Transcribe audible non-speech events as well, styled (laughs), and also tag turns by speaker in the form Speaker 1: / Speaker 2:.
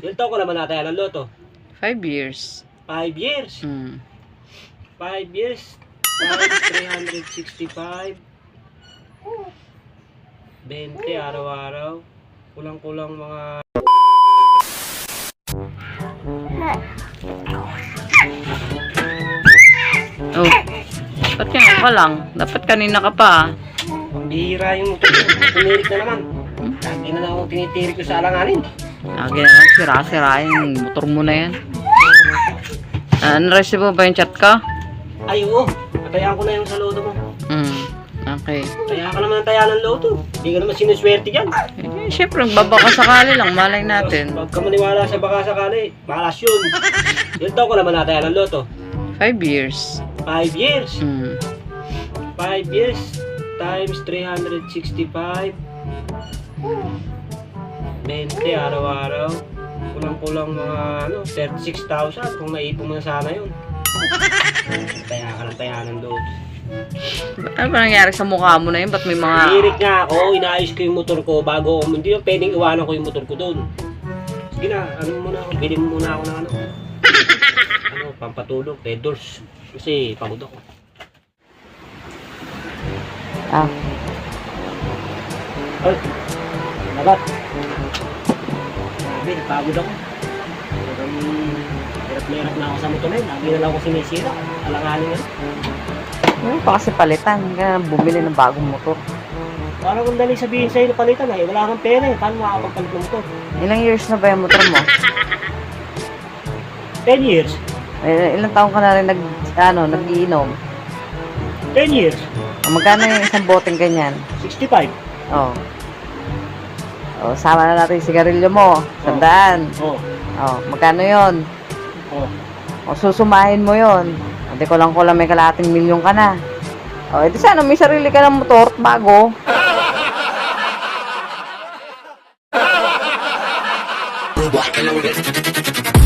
Speaker 1: Ilan taon ko naman natin ng loto?
Speaker 2: Five years.
Speaker 1: Five years.
Speaker 2: Hmm.
Speaker 1: Five years. Times 365. 20 araw-araw. Kulang-kulang mga...
Speaker 2: Oh. Ba't yan ka lang? Dapat kanina ka pa. ah.
Speaker 1: Bihira yung. Tinirik na naman. Lagi na lang ako tinitirik ko sa alanganin.
Speaker 2: Lagi na lang sira-sira yung motor mo na yan. Ah, Unrest mo ba yung chat ka?
Speaker 1: Ay, oo. Natayaan ko na yung sa loto mo.
Speaker 2: Hmm. Okay.
Speaker 1: Kaya ka naman nataya ng loto. Hindi ka naman sinuswerte dyan.
Speaker 2: Eh, syempre, babaka sakali lang. Malay natin.
Speaker 1: Huwag ka maniwala sa baka sakali. Balas yun. Ilan taon ko naman nataya ng loto?
Speaker 2: Five years.
Speaker 1: Five years.
Speaker 2: Hmm.
Speaker 1: Five years times 365. 20 araw-araw. Kulang-kulang mga ano, 36,000 kung naipon mo na sana yun. (laughs) Kaya ka ng kaya ng loto.
Speaker 2: Ano ba nangyari sa mukha mo na yun? Ba't may mga...
Speaker 1: Hirit nga ako, inaayos ko yung motor ko bago ako, hindi yung pwedeng iwanan ko yung motor ko doon. Sige na, ano muna ako, bilhin mo muna ako ng ano. (laughs) ano, pampatulog, doors. Kasi pagod ako.
Speaker 2: Ah.
Speaker 1: Ay, labat. Sabi, napagod ako. Talagang hirap na hirap na ako sa motor na yun. Lagi na lang ako sinisira. Alanganin nga.
Speaker 2: Ano pa kasi palitan? Kaya bumili ng bagong motor.
Speaker 1: Parang kung dali sabihin sa'yo na palitan eh. Wala kang pera eh. Paano makakapagpalit ng motor?
Speaker 2: Ilang years na ba yung motor mo? (laughs)
Speaker 1: 10 years.
Speaker 2: Eh, ilang taong ka na rin nag, ano, nag-iinom?
Speaker 1: 10 years.
Speaker 2: Magkano yung isang boteng ganyan?
Speaker 1: 65.
Speaker 2: Oh. Oh, sama na natin yung sigarilyo mo. Sandaan.
Speaker 1: Oh.
Speaker 2: Oh, magkano yon?
Speaker 1: Oh.
Speaker 2: O, susumahin mo yon. Hindi ko lang ko lang may kalating milyon ka na. O, edi sana may sarili ka ng motor, bago.
Speaker 3: Robot,